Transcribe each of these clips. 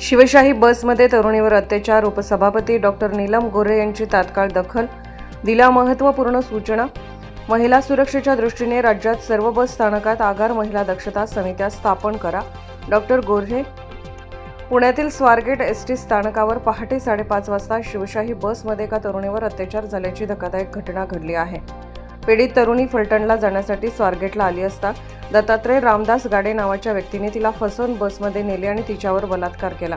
शिवशाही बसमध्ये तरुणीवर अत्याचार. उपसभापती डॉक्टर नीलम गोरे यांची तात्काळ दखल. दिल्या महत्त्वपूर्ण सूचना. महिला सुरक्षेच्या दृष्टीने राज्यात सर्व बस स्थानकात आगार महिला दक्षता समित्या स्थापन करा. डॉक्टर गोरे पुण्यातील स्वारगेट एस टी स्थानकावर पहाटे साडेपाच वाजता शिवशाही बसमध्ये एका तरुणीवर अत्याचार झाल्याची धक्कादायक घटना घडली आहे. पीडित तरुणी फलटणला जाण्यासाठी स्वारगेटला आली असता दत्तात्रय रामदास गाडे नावाच्या व्यक्तीने तिला फसवून बसमध्ये नेले आणि तिच्यावर बलात्कार केला.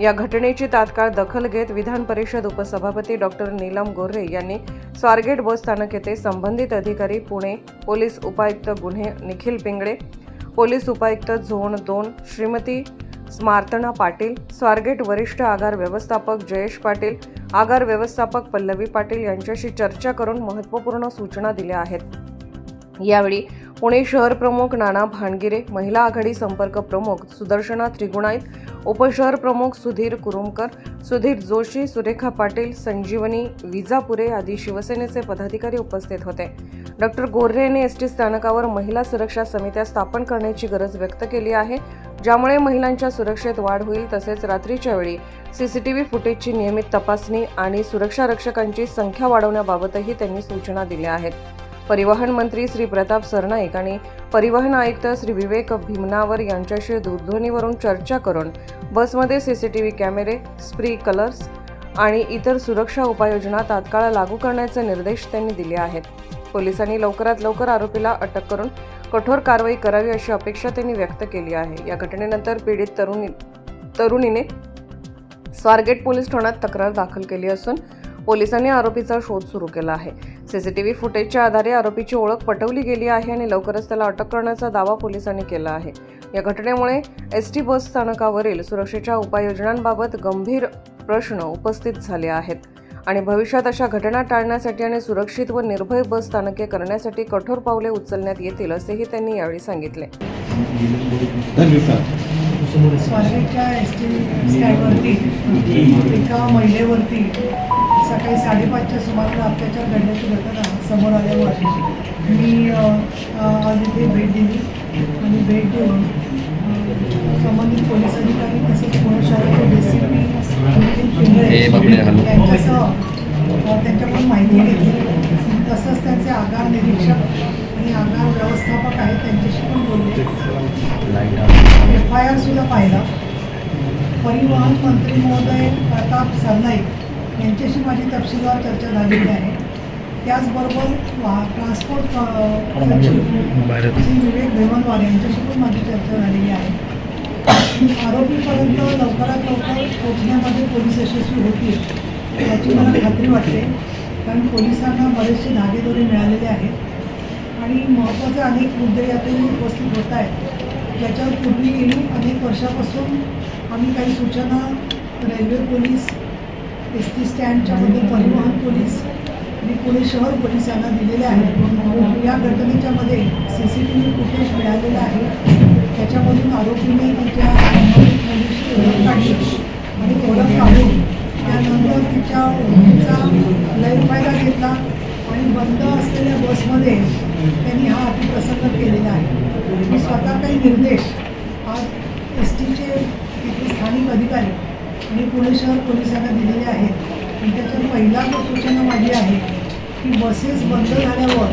या घटनेची तात्काळ दखल घेत विधान परिषद उपसभापती डॉक्टर नीलम गोऱ्हे यांनी स्वारगेट बस स्थानक येथे संबंधित अधिकारी पुणे पोलीस उपायुक्त गुन्हे निखिल पिंगळे पोलीस उपायुक्त झोन दोन श्रीमती स्मार्तना पाटील स्वारगेट वरिष्ठ आगार व्यवस्थापक जयेश पाटील आगार व्यवस्थापक पल्लवी पाटील यांच्याशी चर्चा करून महत्त्वपूर्ण सूचना दिल्या आहेत. यावेळी पुणे शहर प्रमुख नाना भानगिरे महिला आघाडी संपर्क प्रमुख सुदर्शना त्रिगुणाईत उपशहर प्रमुख सुधीर कुरुमकर सुधीर जोशी सुरेखा पाटील संजीवनी विजापुरे आदी शिवसेनेचे पदाधिकारी उपस्थित होते. डॉक्टर गोर्हे यांनी एस टी स्थानकावर महिला सुरक्षा समित्या स्थापन करण्याची गरज व्यक्त केली आहे ज्यामुळे महिलांच्या सुरक्षेत वाढ होईल तसेच रात्रीच्या वेळी सीसीटीव्ही फुटेजची नियमित तपासणी आणि सुरक्षा रक्षकांची संख्या वाढवण्याबाबतही त्यांनी सूचना दिल्या आहेत. परिवहन मंत्री श्री प्रताप सरनाईक आणि परिवहन आयुक्त श्री विवेक भीमनावर यांच्याशी दूरध्वनीवरून चर्चा करून बसमध्ये सी सी टी व्ही कॅमेरे स्प्री कलर्स आणि इतर सुरक्षा उपाययोजना तात्काळ लागू करण्याचे निर्देश त्यांनी दिले आहेत. पोलिसांनी लवकरात लवकर आरोपीला अटक करून कठोर कारवाई करावी अशी अपेक्षा त्यांनी व्यक्त केली आहे. या घटनेनंतर पीडित तरुणी तरुणीने स्वारगेट पोलीस ठाण्यात तक्रार दाखल केली असून पोलिसांनी आरोपीचा शोध सुरू केला आहे. सीसीटीव्ही फुटेजच्या आधारे आरोपीची ओळख पटवली गेली आहे आणि लवकरच त्याला अटक करण्याचा दावा पोलिसांनी केला आहे. या घटनेमुळे एस टी बस स्थानकावरील सुरक्षेच्या उपाययोजनांबाबत गंभीर प्रश्न उपस्थित झाले आहेत आणि भविष्यात अशा घटना टाळण्यासाठी आणि सुरक्षित व निर्भय बस स्थानके करण्यासाठी कठोर पावले उचलण्यात येतील असेही त्यांनी यावेळी सांगितले. स्वारगेटच्या एस टी स्टँडवरती एका महिलेवरती सकाळी साडेपाचच्या सुमाराला अत्याचार घडल्याची घटना समोर आल्यावर मी आज इथे भेट दिली आणि भेट देऊन संबंधित पोलीस अधिकारी तसेच पुणे शहराचे डी सी पी. यांच्यासह त्यांच्याकडून माहिती घेतली तसंच त्यांचे आगार निरीक्षक आणि आगार व्यवस्थापक आहेत त्यांच्याशी पण बोलले एफ आय आर सुद्धा पाहिला परिवहन मंत्री महोदय प्रताप सरनाईक यांच्याशी माझी तपशीलवार चर्चा झालेली आहे. त्याचबरोबर वा ट्रान्सपोर्ट अ, सचिव श्री विवेक भेमनवार यांच्याशी पण माझी चर्चा झालेली आहे. आरोपीपर्यंत लवकरात लवकर पोहोचण्यामध्ये पोलीस यशस्वी होतील याची मला खात्री वाटते. कारण पोलिसांना बरेचसे धागेदोरे मिळालेले आहेत. आणि महत्त्वाचे अनेक मुद्दे यातून उपस्थित होत आहेत. ज्याच्यावर पूर्वी अनेक वर्षापासून आम्ही काही सूचना रेल्वे पोलीस एस टी स्टँडच्यामध्ये परिवहन पोलीस आणि पुणे शहर पोलीस यांना दिलेल्या आहेत. या घटनेच्यामध्ये C C T V footage मिळालेलं आहे. त्याच्यामधून आरोपीने संबंधित मुलीची ओळख काढली आणि ओळख काढून त्यानंतर तिच्या ओळखीचा गैरफायदा घेतला आणि बंद असलेल्या बसमध्ये त्यांनी हा अतिप्रसंग केलेला आहे. मी स्वतः काही निर्देश आज एस टीचे तिथे स्थानिक अधिकारी आणि पुणे शहर पोलिसांना दिलेले आहेत. आणि त्याच्यात पहिला जो सूचना माझी आहे की बसेस बंद झाल्यावर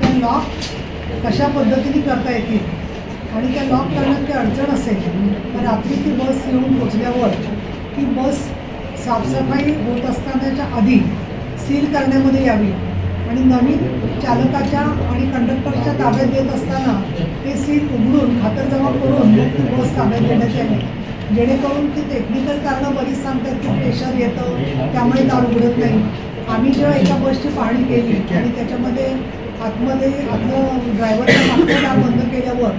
त्या लॉक कशा पद्धतीने करता येतील? आणि त्या लॉक करण्यात काही अडचण असेल तर रात्री ती बस येऊन पोचल्यावर ती बस साफसफाई होत असतानाच्या आधी सील करण्यामध्ये यावी. आणि नवीन चालकाच्या आणि कंडक्टरच्या ताब्यात देत असताना ते सीट उघडून खातरजमा करून मग ती बस ताब्यात देण्यात यावी. जेणेकरून ती टेक्निकल कारणं बरीच सांगतात की प्रेशर येतं त्यामुळे दार उघडत नाही. आम्ही जेव्हा एका बसची पाहणी केली आणि त्याच्यामध्ये आतमध्ये आपलं ड्रायव्हरच्या मागचं दार बंद केल्यावर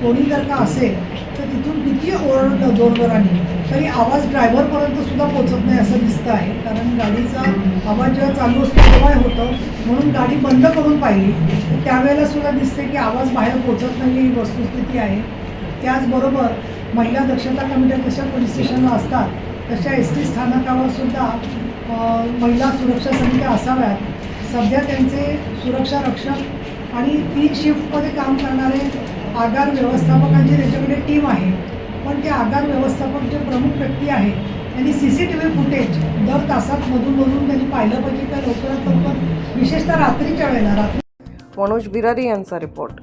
कोणी जर का असेल तर तिथून किती ओरडलं जोरजोराने तरी आवाज ड्रायव्हरपर्यंत सुद्धा पोचत नाही असं दिसतं आहे. कारण गाडीचा आवाज जेव्हा चालू असतो तेव्हा होतं. म्हणून गाडी बंद करून पाहिली. तर त्यावेळेला सुद्धा दिसते की आवाज बाहेर पोचत नाही ही वस्तुस्थिती आहे. त्याचबरोबर महिला दक्षता कमिट्या जशा पोलीस स्टेशनला असतात तशा एस टी स्थानकावर सुद्धा महिला सुरक्षा समित्या असाव्यात. सध्या त्यांचे सुरक्षा रक्षक आणि तीन शिफ्टमध्ये काम करणारे आगार व्यवस्थापकांची त्याच्याकडे टीम आहे. पण ते आगार व्यवस्थापक जे प्रमुख व्यक्ती आहे त्यांनी C C T V footage दर तासात मधून मधून त्यांनी पाहिलं पाहिजे. त्या लवकरात लवकर विशेषतः रात्रीच्या वेळेला रात्री मनोज बिरारी यांचा रिपोर्ट